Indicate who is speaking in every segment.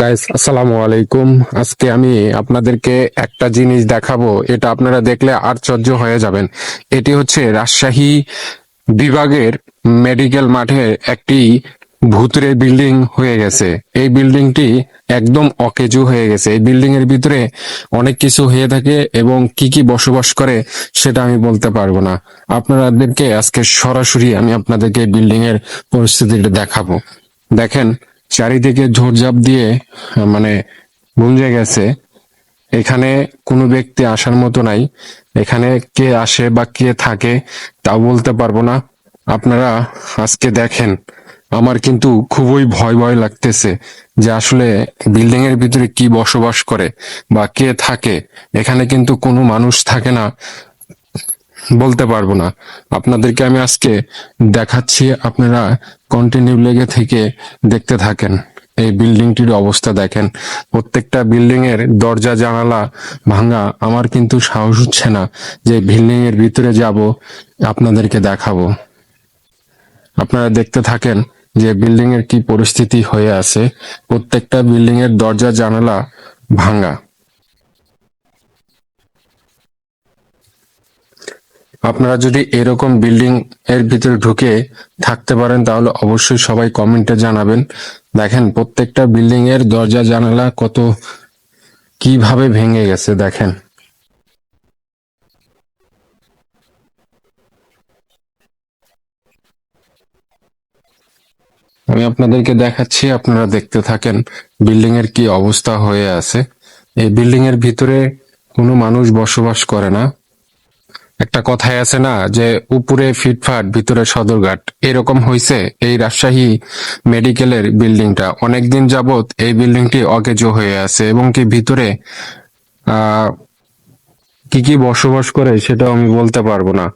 Speaker 1: Guys আসসালামু আলাইকুম। আজকে আমি আপনাদেরকে একটা জিনিস দেখাবো, এটা আপনারা দেখলে আশ্চর্য হয়ে যাবেন। এটি হচ্ছে রাজশাহী বিভাগের মেডিকেল মাঠে একটি ভূতুরে বিল্ডিং হয়ে গেছে। এই বিল্ডিংটি একদম অকেজু হয়ে গেছে। এই বিল্ডিং এর ভিতরে অনেক কিছু হয়ে থাকে এবং কি কি বসবাস করে সেটা আমি বলতে পারব না। আপনাদেরকে আজকে সরাসরি আমি আপনাদেরকে বিল্ডিং এর পরিস্থিতিটা দেখাবো। দেখেন চারিদিকে ঝোড়ঝাপ দিয়ে মানে গুঞ্জে গেছে। এখানে কোনো ব্যক্তি আসার মতো নাই। এখানে কে আসে বা কে থাকে তাও বলতে পারব না। আপনারা আজকে দেখেন, আমার কিন্তু খুবই ভয় ভয় লাগতেছে যে আসলে বিল্ডিং এর ভিতরে কি বসবাস করে বা কে থাকে। এখানে কিন্তু কোনো মানুষ থাকে না বলতে পারব না। আপনাদেরকে আমি আজকে দেখাচ্ছি, আপনারা কন্টিনিউ লেগে থেকে দেখতে থাকেন। এই বিল্ডিংটির অবস্থা দেখেন। প্রত্যেকটা বিল্ডিং এর দরজা, জানালা ভাঙা। আমার কিন্তু সাহস হচ্ছে না যে বিল্ডিং এর ভিতরে যাব, আপনাদেরকে দেখাবো। আপনারা দেখতে থাকেন যে বিল্ডিং এর কি পরিস্থিতি হয়ে আছে। প্রত্যেকটা বিল্ডিং এর দরজা, জানালা ভাঙা। আপনারা যদি এরকম বিল্ডিং এর ভিতরে ঢুকে থাকতে পারেন, তাহলে অবশ্যই সবাই কমেন্টে জানাবেন। দেখেন, প্রত্যেকটা বিল্ডিং এর দরজা, জানালা কত কীভাবে ভেঙে গেছে, দেখেন। আমি আপনাদেরকে দেখাচ্ছি, আপনারা দেখতে থাকেন বিল্ডিং এর কি অবস্থা হয়ে আছে। এই বিল্ডিং এর ভিতরে কোনো মানুষ বসবাস করে না। একটা কথাই আছে না যে, উপরে ফিটফাট, ভিতরে সদরঘাট। এরকম হয়েছে এই রাজশাহী মেডিকেলের বিল্ডিংটা। অনেকদিন যাবৎ এই বিল্ডিংটি অকেজো হয়ে আছে এবং কি ভিতরে কি কি বসবাস করে সেটাও আমি বলতে পারব না।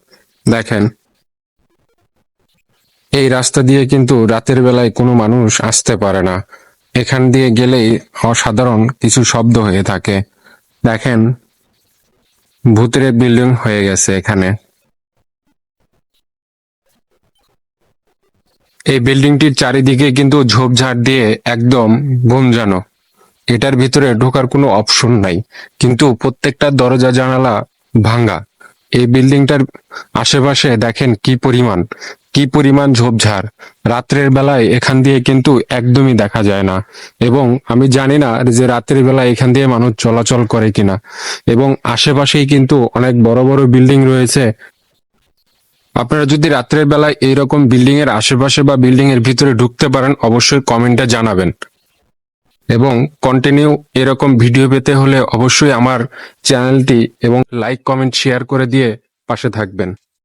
Speaker 1: দেখেন। এই রাস্তা দিয়ে কিন্তু রাতের বেলায় কোনো মানুষ আসতে পারে না। এখান দিয়ে গেলেই অসাধারণ কিছু শব্দ হয়ে থাকে। দেখেন। ভূতের বিল্ডিং হয়ে গেছে এখানে। এই বিল্ডিংটির চারিদিকে কিন্তু ঝোপঝাড় দিয়ে একদম গুঞ্জানো। এটার ভিতরে ঢোকার কোনো অপশন নাই, কিন্তু প্রত্যেকটা দরজা জানালা ভাঙ্গা এই বিল্ডিংটার আশেপাশে দেখেন কি পরিমাণ। কি পরিমাণ ঝোপঝাড়? রাত্রের বেলায় এখান দিয়ে কিন্তু একদমই দেখা যায় না। এবং আমি জানি না যে রাত্রের বেলায় এখান দিয়ে মানুষ চলাচল করে কিনা। এবং আশেপাশেই কিন্তু অনেক বড় বড় বিল্ডিং রয়েছে। আপনারা যদি রাত্রের বেলায় এইরকম বিল্ডিং এর আশেপাশে বা বিল্ডিং এর ভিতরে ঢুকতে পারেন, অবশ্যই কমেন্টে জানাবেন। এবং কন্টিনিউ এরকম ভিডিও পেতে হলে অবশ্যই আমার চ্যানেলটি এবং লাইক কমেন্ট শেয়ার করে দিয়ে পাশে থাকবেন।